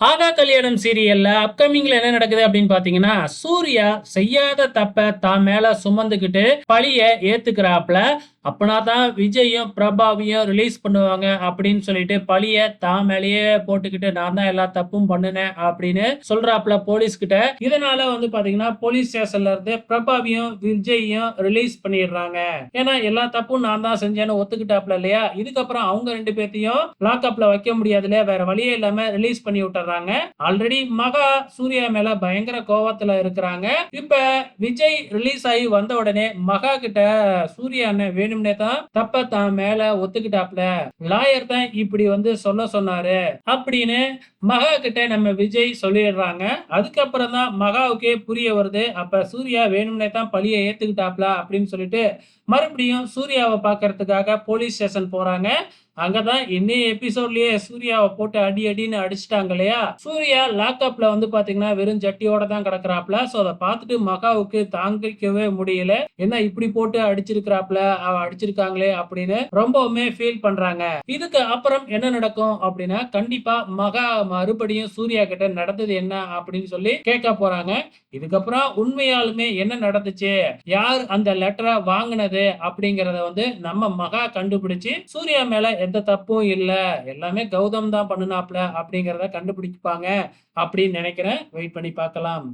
ஆகா கல்யாணம் சீரியல்ல அப்கமிங்ல என்ன நடக்குது அப்படின்னு பாத்தீங்கன்னா சூர்யா செய்யாத தப்ப தான் மேல சுமந்துக்கிட்டு பழிய ஏத்துக்கிறாப்ல. அப்போனா தான் விஜயும் பிரபாவையும் ரிலீஸ் பண்ணுவாங்க அப்படின்னு சொல்லிட்டு பழிய தான் மேலேயே போட்டுக்கிட்டு நான் தான் எல்லா தப்பும் பண்ணினேன் அப்படின்னு சொல்றாப்ல போலீஸ் கிட்ட. இதனால வந்து பாத்தீங்கன்னா போலீஸ் ஸ்டேஷன்ல இருந்து பிரபாவையும் விஜயையும் ரிலீஸ் பண்ணிடுறாங்க. ஏன்னா எல்லா தப்பும் நான் தான் செஞ்சேன்னு ஒத்துக்கிட்டாப்ல இல்லையா? இதுக்கப்புறம் அவங்க ரெண்டு பேர்த்தையும் லாக்அப்ல வைக்க முடியாது இல்லையா வேற வழியே இல்லாம ரிலீஸ் பண்ணி விட்டுறாங்க. ஆல்ரெடி மகா சூர்யா மேல பயங்கர கோவத்துல இருக்கிறாங்க. இப்ப விஜய் ரிலீஸ் ஆகி வந்த உடனே மகா கிட்ட சூர்யா அண்ணன் வேணும்னே தான் தப்ப தான் மேல ஒத்துக்கிட்டாப்ல. லாயர் தான் இப்படி வந்து சொல்ல சொன்னாரு. அப்படின்னு மகா கிட்ட நம்ம விஜய் சொல்லிடுறாங்க. அதுக்கப்புறம் தான் மகாவுக்கே புரிய வருது. அப்ப சூர்யா வேணும்னே தான் பழிய ஏத்துக்கிட்டாப்ல அப்படின்னு சொல்லிட்டு மறுபடியும் சூர்யாவை பார்க்கறதுக்காக போலீஸ் ஸ்டேஷன் போறாங்க. அங்கதான் இன்னைய எபிசோட்லயே சூர்யாவை போட்டு அடி அடின்னு அடிச்சிட்டாங்க இல்லையா? சூர்யா லாக்அப்ல வந்து பாத்தீங்கன்னா வெறும் ஜட்டியோட தான் கிடக்குறாப்ல. ஸோ அதை பார்த்துட்டு மகாவுக்கு தாங்கிக்கவே முடியல. என்ன இப்படி போட்டு அடிச்சிருக்கிறாப்ல? அவ அடிச்சிருக்காங்களே அப்படின்னு ரொம்பவுமே ஃபீல் பண்றாங்க. இதுக்கு அப்புறம் என்ன நடக்கும் அப்படின்னா கண்டிப்பா மகா மறுபடியும் சூர்யா கிட்ட நடந்தது என்ன அப்படின்னு சொல்லி கேட்க போறாங்க. இதுக்கப்புறம் உண்மையாலுமே என்ன நடந்துச்சு? யார் அந்த லெட்டரை வாங்கினது அப்படிங்கறத வந்து நம்ம மகா கண்டுபிடிச்சு சூர்யா மேல எந்த தப்பும் இல்லை. எல்லாமே கௌதம் தான் பண்ணினாப்ல அப்படிங்கிறத கண்டுபிடிப்பாங்க அப்படின்னு நினைக்கிறேன். வெயிட் பண்ணி பார்க்கலாம்.